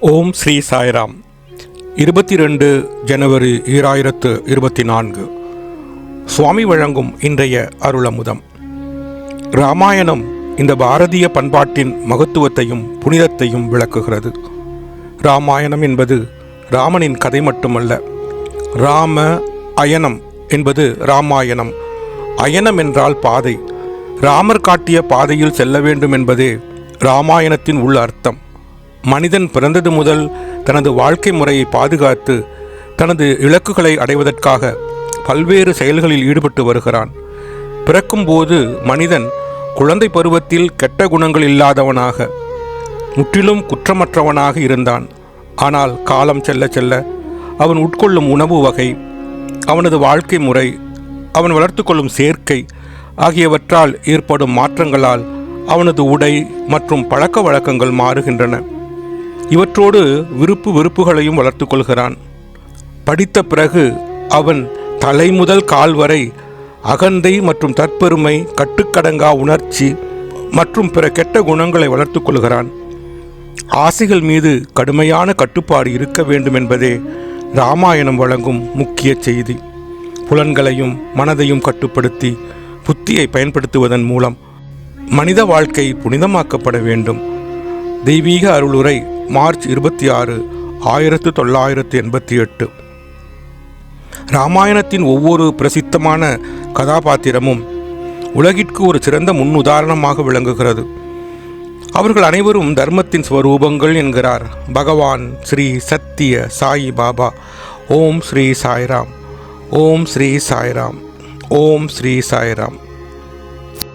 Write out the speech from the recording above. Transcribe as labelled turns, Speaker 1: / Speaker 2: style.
Speaker 1: ஓம் ஸ்ரீ சாய்ராம். இருபத்தி ரெண்டு ஜனவரி ஈராயிரத்து இருபத்தி நான்கு சுவாமி வழங்கும் இன்றைய அருளமுதம். ராமாயணம் இந்த பாரதிய பண்பாட்டின் மகத்துவத்தையும் புனிதத்தையும் விளக்குகிறது. ராமாயணம் என்பது ராமனின் கதை மட்டுமல்ல ராம அயனம் என்பது ராமாயணம். அயனம் என்றால் பாதை. ராமர் காட்டிய பாதையில் செல்ல வேண்டும் என்பதே ராமாயணத்தின் உள்ள அர்த்தம். மனிதன் பிறந்தது முதல் தனது வாழ்க்கை முறையை பாதுகாத்து தனது இலக்குகளை அடைவதற்காக பல்வேறு செயல்களில் ஈடுபட்டு வருகிறான். பிறக்கும்போது மனிதன் குழந்தை பருவத்தில் கெட்ட குணங்கள் இல்லாதவனாக முற்றிலும் குற்றமற்றவனாக இருந்தான். ஆனால் காலம் செல்ல செல்ல அவன் உட்கொள்ளும் உணவு வகை அவனது வாழ்க்கை முறை அவன் வளர்த்து கொள்ளும் சேர்க்கை ஆகியவற்றால் ஏற்படும் மாற்றங்களால் அவனது உடை மற்றும் பழக்க வழக்கங்கள் மாறுகின்றன. இவற்றோடு விருப்பு வெறுப்புகளையும் வளர்த்து கொள்கிறான். படித்த பிறகு அவன் தலை முதல் கால் வரை அகந்தை மற்றும் தற்பெருமை கட்டுக்கடங்கா உணர்ச்சி மற்றும் பிற கெட்ட குணங்களை வளர்த்து கொள்கிறான். ஆசைகள் மீது கடுமையான கட்டுப்பாடு இருக்க வேண்டும் என்பதே ராமாயணம் வழங்கும் முக்கிய செய்தி. புலன்களையும் மனதையும் கட்டுப்படுத்தி புத்தியை பயன்படுத்துவதன் மூலம் மனித வாழ்க்கை புனிதமாக்கப்பட வேண்டும். தெய்வீக அருளுரை மார்ச் இருபத்தி ஆறு ஆயிரத்து தொள்ளாயிரத்து எண்பத்தி எட்டு ராமாயணத்தின் ஒவ்வொரு பிரசித்தமான கதாபாத்திரமும் உலகிற்கு ஒரு சிறந்த முன்னுதாரணமாக விளங்குகிறது. அவர்கள் அனைவரும் தர்மத்தின் ஸ்வரூபங்கள் என்கிறார். பகவான் ஸ்ரீ சத்திய சாயி பாபா. ஓம் ஸ்ரீ சாய்ராம். ஓம் ஸ்ரீ சாய்ராம். ஓம் ஸ்ரீ சாய்ராம்.